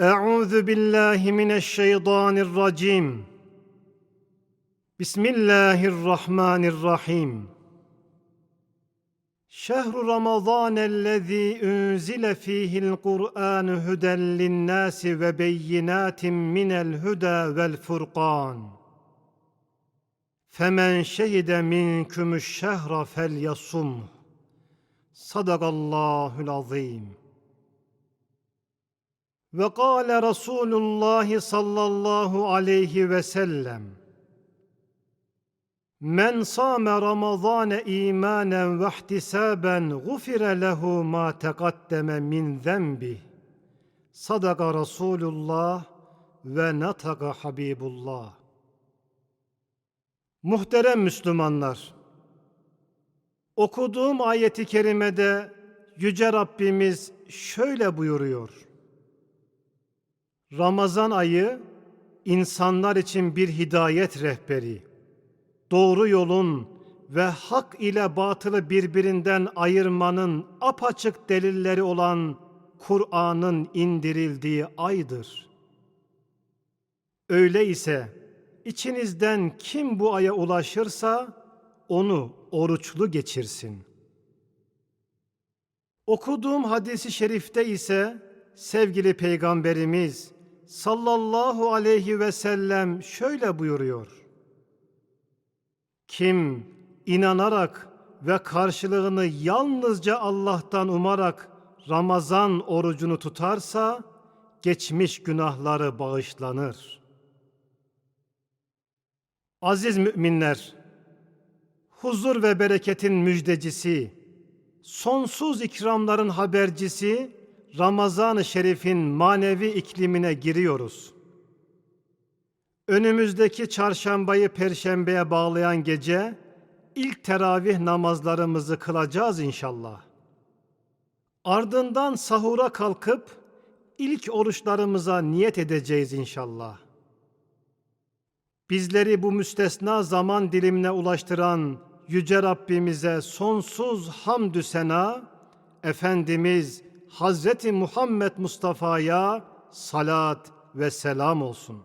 أعوذ بالله من الشيطان الرجيم بسم الله الرحمن الرحيم شهر رمضان الذي أنزل فيه القرآن هدى للناس وبينات من الهدى والفرقان فمن شهد منكم الشهر فليصمه صدق الله العظيم ve kâle Resulullah sallallahu aleyhi ve sellem Men sâme Ramazâne îmânen ve ihtisâben gufire lehu mâ teqaddeme min zenbih. Sadaka Resulullah ve nataka Habibullah. Muhterem Müslümanlar, okuduğum ayeti kerimede Yüce Rabbimiz şöyle buyuruyor. Ramazan ayı insanlar için bir hidayet rehberi. Doğru yolun ve hak ile batılı birbirinden ayırmanın apaçık delilleri olan Kur'an'ın indirildiği aydır. Öyle ise içinizden kim bu aya ulaşırsa onu oruçlu geçirsin. Okuduğum hadisi şerifte ise sevgili peygamberimiz sallallahu aleyhi ve sellem şöyle buyuruyor. Kim inanarak ve karşılığını yalnızca Allah'tan umarak Ramazan orucunu tutarsa geçmiş günahları bağışlanır. Aziz müminler, huzur ve bereketin müjdecisi, sonsuz ikramların habercisi Ramazan-ı Şerif'in manevi iklimine giriyoruz. Önümüzdeki çarşambayı perşembeye bağlayan gece ilk teravih namazlarımızı kılacağız inşallah. Ardından sahura kalkıp ilk oruçlarımıza niyet edeceğiz inşallah. Bizleri bu müstesna zaman dilimine ulaştıran Yüce Rabbimize sonsuz hamdü sena, Efendimiz Hazreti Muhammed Mustafa'ya salat ve selam olsun.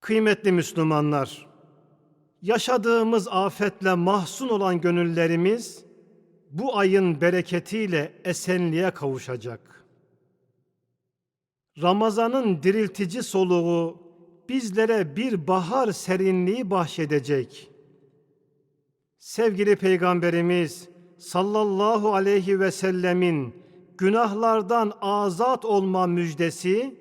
Kıymetli Müslümanlar, yaşadığımız afetle mahzun olan gönüllerimiz bu ayın bereketiyle esenliğe kavuşacak. Ramazanın diriltici soluğu bizlere bir bahar serinliği bahşedecek. Sevgili Peygamberimiz sallallahu aleyhi ve sellemin günahlardan azat olma müjdesi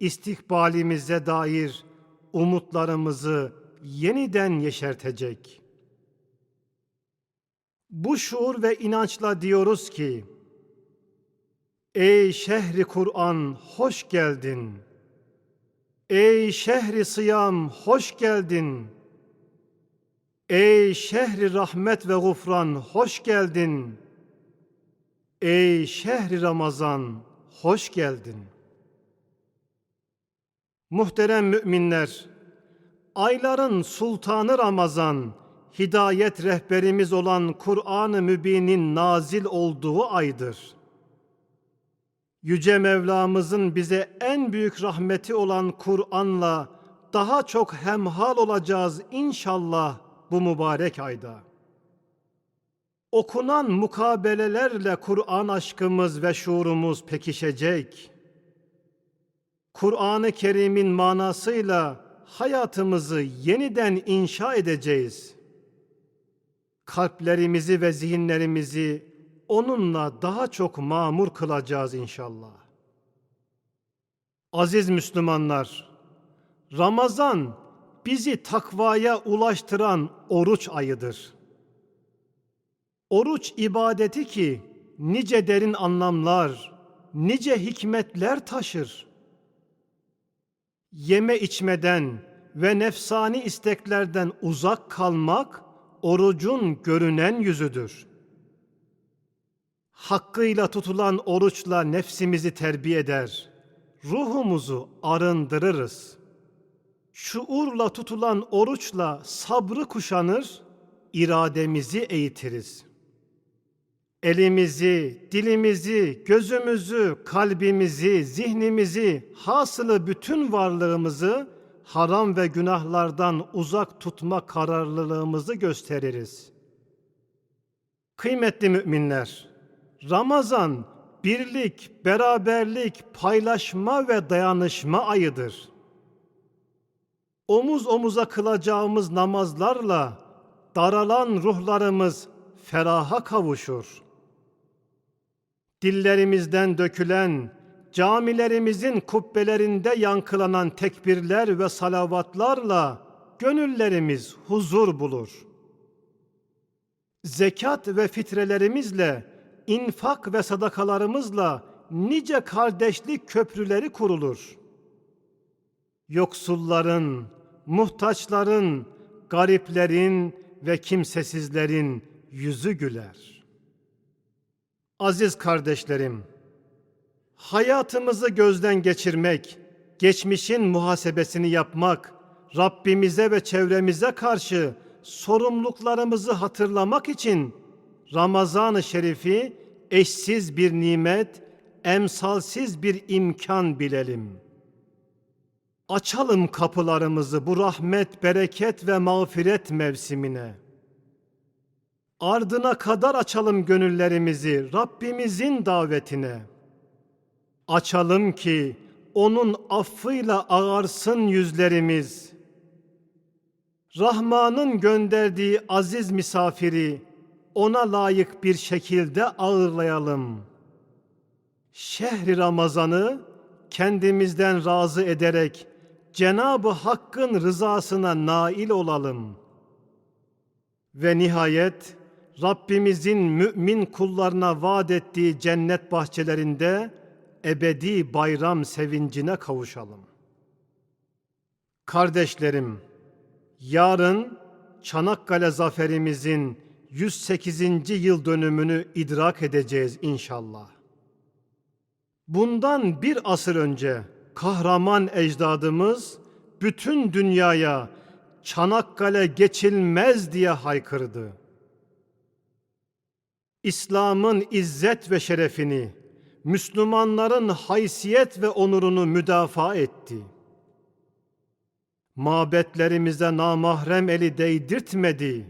istikbalimize dair umutlarımızı yeniden yeşertecek. Bu şuur ve inançla diyoruz ki Ey şehri Kur'an hoş geldin. Ey şehri sıyam hoş geldin. Ey şehri rahmet ve gufran hoş geldin. Ey şehri Ramazan hoş geldin. Muhterem müminler, ayların sultanı Ramazan, hidayet rehberimiz olan Kur'an-ı Mübin'in nazil olduğu aydır. Yüce Mevlamızın bize en büyük rahmeti olan Kur'an'la daha çok hemhal olacağız inşallah bu mübarek ayda. Okunan mukabelelerle Kur'an aşkımız ve şuurumuz pekişecek. Kur'an-ı Kerim'in manasıyla hayatımızı yeniden inşa edeceğiz. Kalplerimizi ve zihinlerimizi onunla daha çok mamur kılacağız inşallah. Aziz Müslümanlar, Ramazan bizi takvaya ulaştıran oruç ayıdır. Oruç ibadeti ki nice derin anlamlar, nice hikmetler taşır. Yeme içmeden ve nefsani isteklerden uzak kalmak orucun görünen yüzüdür. Hakkıyla tutulan oruçla nefsimizi terbiye eder, ruhumuzu arındırırız.'' Şuurla tutulan oruçla sabrı kuşanır, irademizi eğitiriz. Elimizi, dilimizi, gözümüzü, kalbimizi, zihnimizi, hasılı bütün varlığımızı haram ve günahlardan uzak tutma kararlılığımızı gösteririz. Kıymetli müminler, Ramazan birlik, beraberlik, paylaşma ve dayanışma ayıdır. Omuz omuza kılacağımız namazlarla daralan ruhlarımız feraha kavuşur. Dillerimizden dökülen, camilerimizin kubbelerinde yankılanan tekbirler ve salavatlarla gönüllerimiz huzur bulur. Zekat ve fitrelerimizle, infak ve sadakalarımızla nice kardeşlik köprüleri kurulur. Yoksulların, muhtaçların, gariplerin ve kimsesizlerin yüzü güler. Aziz kardeşlerim, hayatımızı gözden geçirmek, geçmişin muhasebesini yapmak, Rabbimize ve çevremize karşı sorumluluklarımızı hatırlamak için Ramazan-ı Şerif'i eşsiz bir nimet, emsalsiz bir imkan bilelim. Açalım kapılarımızı bu rahmet, bereket ve mağfiret mevsimine. Ardına kadar açalım gönüllerimizi Rabbimizin davetine. Açalım ki onun affıyla ağarsın yüzlerimiz. Rahman'ın gönderdiği aziz misafiri ona layık bir şekilde ağırlayalım. Şehri Ramazan'ı kendimizden razı ederek Cenab-ı Hakk'ın rızasına nail olalım. Ve nihayet Rabbimizin mümin kullarına vaat ettiği cennet bahçelerinde ebedi bayram sevincine kavuşalım. Kardeşlerim, yarın Çanakkale zaferimizin 108. yıl dönümünü idrak edeceğiz inşallah. Bundan bir asır önce kahraman ecdadımız bütün dünyaya Çanakkale geçilmez diye haykırdı. İslam'ın izzet ve şerefini, Müslümanların haysiyet ve onurunu müdafaa etti. Mabetlerimize namahrem eli değdirtmedi.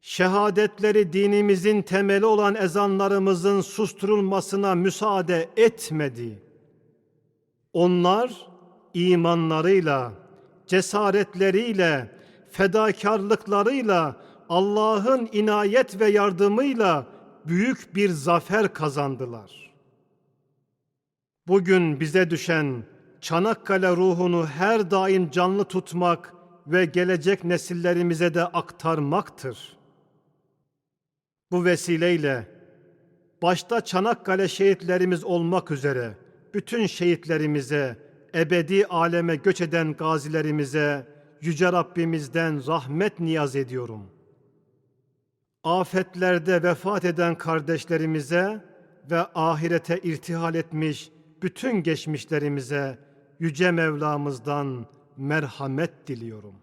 Şehadetleri dinimizin temeli olan ezanlarımızın susturulmasına müsaade etmedi. Onlar imanlarıyla, cesaretleriyle, fedakarlıklarıyla Allah'ın inayet ve yardımıyla büyük bir zafer kazandılar. Bugün bize düşen Çanakkale ruhunu her daim canlı tutmak ve gelecek nesillerimize de aktarmaktır. Bu vesileyle başta Çanakkale şehitlerimiz olmak üzere bütün şehitlerimize, ebedi aleme göç eden gazilerimize yüce Rabbimizden rahmet niyaz ediyorum. Afetlerde vefat eden kardeşlerimize ve ahirete irtihal etmiş bütün geçmişlerimize yüce Mevlamızdan merhamet diliyorum.